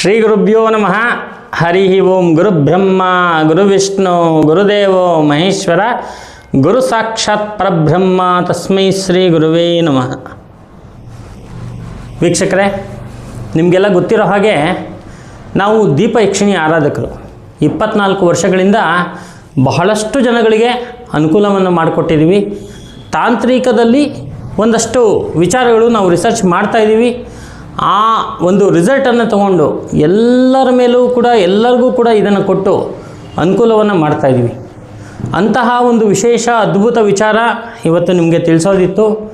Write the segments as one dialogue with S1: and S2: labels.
S1: ಶ್ರೀ ಗುರುಭ್ಯೋ ನಮಃ. ಹರಿ ಓಂ ಗುರುಬ್ರಹ್ಮ ಗುರುವಿಷ್ಣು ಗುರುದೇವೋ ಮಹೇಶ್ವರ, ಗುರು ಸಾಕ್ಷಾತ್ ಪರಬ್ರಹ್ಮ, ತಸ್ಮೈ ಶ್ರೀ ಗುರುವೇ ನಮಃ. ವೀಕ್ಷಕರೇ, ನಿಮಗೆಲ್ಲ ಗೊತ್ತಿರೋ ಹಾಗೆ ನಾವು ದೀಪ ಯಕ್ಷಿಣಿ ಆರಾಧಕರು. ಇಪ್ಪತ್ನಾಲ್ಕು ವರ್ಷಗಳಿಂದ ಬಹಳಷ್ಟು ಜನಗಳಿಗೆ ಅನುಕೂಲವನ್ನು ಮಾಡಿಕೊಟ್ಟಿದ್ದೀವಿ. ತಾಂತ್ರಿಕದಲ್ಲಿ ಒಂದಷ್ಟು ವಿಚಾರಗಳು ನಾವು ರಿಸರ್ಚ್ ಮಾಡ್ತಾ ಇದ್ದೀವಿ. ಆ ಒಂದು ರಿಸಲ್ಟನ್ನು ತಗೊಂಡು ಎಲ್ಲರ ಮೇಲೂ ಕೂಡ, ಎಲ್ಲರಿಗೂ ಕೂಡ ಇದನ್ನು ಕೊಟ್ಟು ಅನುಕೂಲವನ್ನು ಮಾಡ್ತಾ ಇದ್ದೀವಿ. ಅಂತಹ ಒಂದು ವಿಶೇಷ ಅದ್ಭುತ ವಿಚಾರ ಇವತ್ತು ನಿಮಗೆ ತಿಳಿಸೋದಿತ್ತು.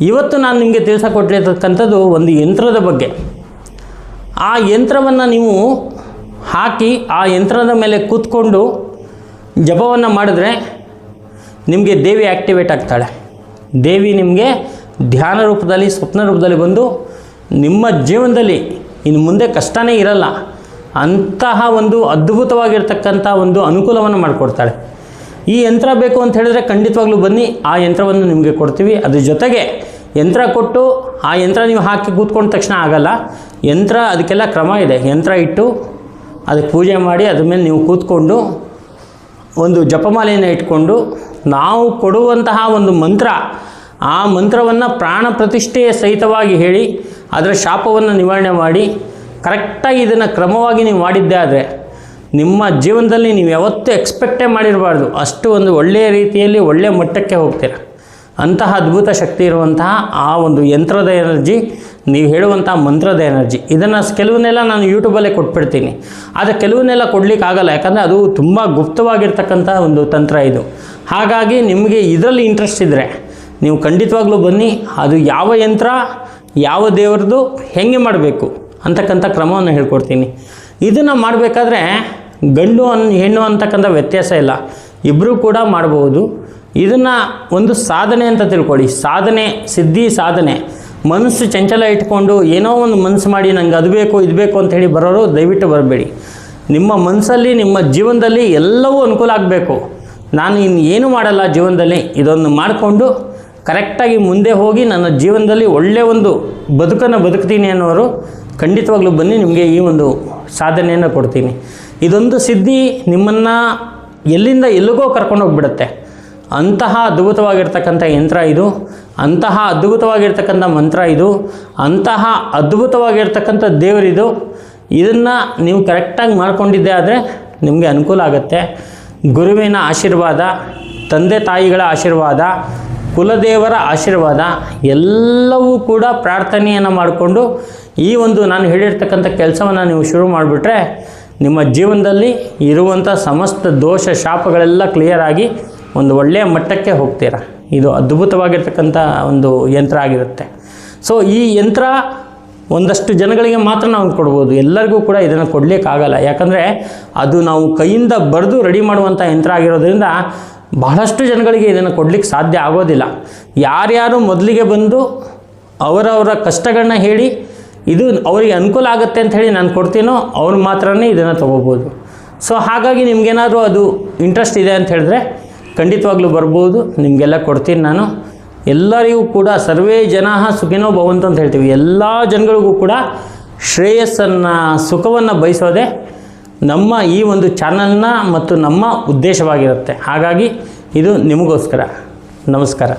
S1: ಇವತ್ತು ನಾನು ನಿಮಗೆ ತಿಳಿಸಕೊಟ್ಟಿರ್ತಕ್ಕಂಥದ್ದು ಒಂದು ಯಂತ್ರದ ಬಗ್ಗೆ. ಆ ಯಂತ್ರವನ್ನು ನೀವು ಹಾಕಿ, ಆ ಯಂತ್ರದ ಮೇಲೆ ಕೂತ್ಕೊಂಡು ಜಪವನ್ನು ಮಾಡಿದ್ರೆ ನಿಮಗೆ ದೇವಿ ಆ್ಯಕ್ಟಿವೇಟ್ ಆಗ್ತಾಳೆ. ದೇವಿ ನಿಮಗೆ ಧ್ಯಾನ ರೂಪದಲ್ಲಿ, ಸ್ವಪ್ನ ರೂಪದಲ್ಲಿ ಬಂದು ನಿಮ್ಮ ಜೀವನದಲ್ಲಿ ಇನ್ನು ಮುಂದೆ ಕಷ್ಟನೇ ಇರಲ್ಲ. ಅಂತಹ ಒಂದು ಅದ್ಭುತವಾಗಿರ್ತಕ್ಕಂಥ ಒಂದು ಅನುಕೂಲವನ್ನು ಮಾಡಿಕೊಡ್ತಾಳೆ. ಈ ಯಂತ್ರ ಬೇಕು ಅಂತ ಹೇಳಿದ್ರೆ ಖಂಡಿತವಾಗ್ಲೂ ಬನ್ನಿ, ಆ ಯಂತ್ರವನ್ನು ನಿಮಗೆ ಕೊಡ್ತೀವಿ. ಅದ್ರ ಜೊತೆಗೆ ಯಂತ್ರ ಕೊಟ್ಟು ಆ ಯಂತ್ರ ನೀವು ಹಾಕಿ ಕೂತ್ಕೊಂಡ ತಕ್ಷಣ ಆಗಲ್ಲ. ಯಂತ್ರ ಅದಕ್ಕೆಲ್ಲ ಕ್ರಮ ಇದೆ. ಯಂತ್ರ ಇಟ್ಟು ಅದಕ್ಕೆ ಪೂಜೆ ಮಾಡಿ ಅದ್ರ ಮೇಲೆ ನೀವು ಕೂತ್ಕೊಂಡು ಒಂದು ಜಪಮಾಲೆಯನ್ನು ಇಟ್ಕೊಂಡು ನಾವು ಕೊಡುವಂತಹ ಒಂದು ಮಂತ್ರ, ಆ ಮಂತ್ರವನ್ನು ಪ್ರಾಣ ಪ್ರತಿಷ್ಠೆಯ ಸಹಿತವಾಗಿ ಹೇಳಿ ಅದರ ಶಾಪವನ್ನು ನಿವಾರಣೆ ಮಾಡಿ ಕರೆಕ್ಟಾಗಿ ಇದನ್ನು ಕ್ರಮವಾಗಿ ನೀವು ಮಾಡಿದ್ದೇ ಆದರೆ ನಿಮ್ಮ ಜೀವನದಲ್ಲಿ ನೀವು ಯಾವತ್ತೂ ಎಕ್ಸ್ಪೆಕ್ಟೇ ಮಾಡಿರಬಾರ್ದು. ಅಷ್ಟು ಒಂದು ಒಳ್ಳೆಯ ರೀತಿಯಲ್ಲಿ ಒಳ್ಳೆಯ ಮಟ್ಟಕ್ಕೆ ಹೋಗ್ತೀರ. ಅಂತಹ ಅದ್ಭುತ ಶಕ್ತಿ ಇರುವಂತಹ ಆ ಒಂದು ಯಂತ್ರದ ಎನರ್ಜಿ, ನೀವು ಹೇಳುವಂಥ ಮಂತ್ರದ ಎನರ್ಜಿ. ಇದನ್ನು ಕೆಲವನ್ನೆಲ್ಲ ನಾನು ಯೂಟ್ಯೂಬಲ್ಲೇ ಕೊಟ್ಬಿಡ್ತೀನಿ. ಆದರೆ ಕೆಲವನ್ನೆಲ್ಲ ಕೊಡಲಿಕ್ಕೆ ಆಗಲ್ಲ. ಯಾಕಂದರೆ ಅದು ತುಂಬ ಗುಪ್ತವಾಗಿರ್ತಕ್ಕಂಥ ಒಂದು ತಂತ್ರ ಇದು. ಹಾಗಾಗಿ ನಿಮಗೆ ಇದರಲ್ಲಿ ಇಂಟ್ರೆಸ್ಟ್ ಇದ್ದರೆ ನೀವು ಖಂಡಿತವಾಗ್ಲೂ ಬನ್ನಿ. ಅದು ಯಾವ ಯಂತ್ರ ಯಾವ ದೇವ್ರದ್ದು ಹೆಂಗೆ ಮಾಡಬೇಕು ಅಂತಕ್ಕಂಥ ಕ್ರಮವನ್ನು ಹೇಳ್ಕೊಡ್ತೀನಿ. ಇದನ್ನು ಮಾಡಬೇಕಾದ್ರೆ ಗಂಡು ಅನ್, ಹೆಣ್ಣು ಅಂತಕ್ಕಂಥ ವ್ಯತ್ಯಾಸ ಇಲ್ಲ. ಇಬ್ಬರೂ ಕೂಡ ಮಾಡಬಹುದು ಇದನ್ನು ಒಂದು ಸಾಧನೆ ಅಂತ ತಿಳ್ಕೊಳ್ಳಿ. ಸಾಧನೆ, ಸಿದ್ಧಿ ಸಾಧನೆ. ಮನಸ್ಸು ಚಂಚಲ ಇಟ್ಕೊಂಡು ಏನೋ ಒಂದು ಮನಸ್ಸು ಮಾಡಿ ನಂಗೆ ಅದು ಬೇಕು, ಇದು ಬೇಕು ಅಂತ ಹೇಳಿ ಬರೋರು ದಯವಿಟ್ಟು ಬರಬೇಡಿ. ನಿಮ್ಮ ಮನಸ್ಸಲ್ಲಿ, ನಿಮ್ಮ ಜೀವನದಲ್ಲಿ ಎಲ್ಲವೂ ಅನುಕೂಲ ಆಗಬೇಕು. ನಾನು ಇನ್ನು ಏನು ಮಾಡಲ್ಲ ಜೀವನದಲ್ಲಿ, ಇದೊಂದು ಮಾಡಿಕೊಂಡು ಕರೆಕ್ಟಾಗಿ ಮುಂದೆ ಹೋಗಿ ನನ್ನ ಜೀವನದಲ್ಲಿ ಒಳ್ಳೆಯ ಒಂದು ಬದುಕನ್ನು ಬದುಕ್ತೀನಿ ಅನ್ನೋರು ಖಂಡಿತವಾಗ್ಲೂ ಬನ್ನಿ, ನಿಮಗೆ ಈ ಒಂದು ಸಾಧನೆಯನ್ನು ಕೊಡ್ತೀನಿ. ಇದೊಂದು ಸಿದ್ಧಿ ನಿಮ್ಮನ್ನು ಎಲ್ಲಿಂದ ಎಲ್ಲಿಗೋ ಕರ್ಕೊಂಡೋಗ್ಬಿಡುತ್ತೆ ಅಂತಹ ಅದ್ಭುತವಾಗಿರ್ತಕ್ಕಂಥ ಯಂತ್ರ ಇದು, ಅಂತಹ ಅದ್ಭುತವಾಗಿರ್ತಕ್ಕಂಥ ಮಂತ್ರ ಇದು, ಅಂತಹ ಅದ್ಭುತವಾಗಿರ್ತಕ್ಕಂಥ ದೇವರಿದು ಇದನ್ನು ನೀವು ಕರೆಕ್ಟಾಗಿ ಮಾಡ್ಕೊಂಡಿದ್ದೆ ಆದರೆ ನಿಮಗೆ ಅನುಕೂಲ ಆಗುತ್ತೆ. ಗುರುವಿನ ಆಶೀರ್ವಾದ, ತಂದೆ ತಾಯಿಗಳ ಆಶೀರ್ವಾದ ಕುಲದೇವರ ಆಶೀರ್ವಾದ ಎಲ್ಲವೂ ಕೂಡ ಪ್ರಾರ್ಥನೆಯನ್ನು ಮಾಡಿಕೊಂಡು ಈ ಒಂದು ನಾನು ಹೇಳಿರ್ತಕ್ಕಂಥ ಕೆಲಸವನ್ನು ನೀವು ಶುರು ಮಾಡಿಬಿಟ್ರೆ ನಿಮ್ಮ ಜೀವನದಲ್ಲಿ ಇರುವಂಥ ಸಮಸ್ತ ದೋಷ ಶಾಪಗಳೆಲ್ಲ ಕ್ಲಿಯರ್ ಆಗಿ ಒಂದು ಒಳ್ಳೆಯ ಮಟ್ಟಕ್ಕೆ ಹೋಗ್ತೀರಾ. ಇದು ಅದ್ಭುತವಾಗಿರ್ತಕ್ಕಂಥ ಒಂದು ಯಂತ್ರ ಆಗಿರುತ್ತೆ. ಸೊ ಈ ಯಂತ್ರ ಒಂದಷ್ಟು ಜನಗಳಿಗೆ ಮಾತ್ರ ನಾವು ಕೊಡ್ಬೋದು. ಎಲ್ಲರಿಗೂ ಕೂಡ ಇದನ್ನು ಕೊಡಲಿಕ್ಕಾಗಲ್ಲ. ಯಾಕಂದರೆ ಅದು ನಾವು ಕೈಯಿಂದ ಬರೆದು ರೆಡಿ ಮಾಡುವಂಥ ಯಂತ್ರ ಆಗಿರೋದ್ರಿಂದ ಬಹಳಷ್ಟು ಜನಗಳಿಗೆ ಇದನ್ನು ಕೊಡಲಿಕ್ಕೆ ಸಾಧ್ಯ ಆಗೋದಿಲ್ಲ. ಯಾರ್ಯಾರು ಮೊದಲಿಗೆ ಬಂದು ಅವರವರ ಕಷ್ಟಗಳನ್ನ ಹೇಳಿ, ಇದು ಅವರಿಗೆ ಅನುಕೂಲ ಆಗುತ್ತೆ ಅಂತ ಹೇಳಿ ನಾನು ಕೊಡ್ತೀನೋ, ಅವ್ರು ಮಾತ್ರನೇ ಇದನ್ನು ತೊಗೋಬೋದು. ಸೊ, ಹಾಗಾಗಿ ನಿಮಗೇನಾದರೂ ಅದು ಇಂಟ್ರೆಸ್ಟ್ ಇದೆ ಅಂತ ಹೇಳಿದ್ರೆ ಖಂಡಿತವಾಗ್ಲೂ ಬರ್ಬೋದು. ನಿಮಗೆಲ್ಲ ಕೊಡ್ತೀನಿ ನಾನು. ಎಲ್ಲರಿಗೂ ಕೂಡ, ಸರ್ವೇ ಜನ ಸುಖಿನೋ ಭವಂತ ಅಂತ ಹೇಳ್ತೀವಿ. ಎಲ್ಲ ಜನಗಳಿಗೂ ಕೂಡ ಶ್ರೇಯಸ್ಸನ್ನು, ಸುಖವನ್ನು ಬಯಸೋದೇ ನಮ್ಮ ಈ ಒಂದು ಚಾನಲ್ನ ಮತ್ತು ನಮ್ಮ ಉದ್ದೇಶವಾಗಿರುತ್ತೆ. ಹಾಗಾಗಿ ಇದು ನಿಮಗೋಸ್ಕರ. ನಮಸ್ಕಾರ.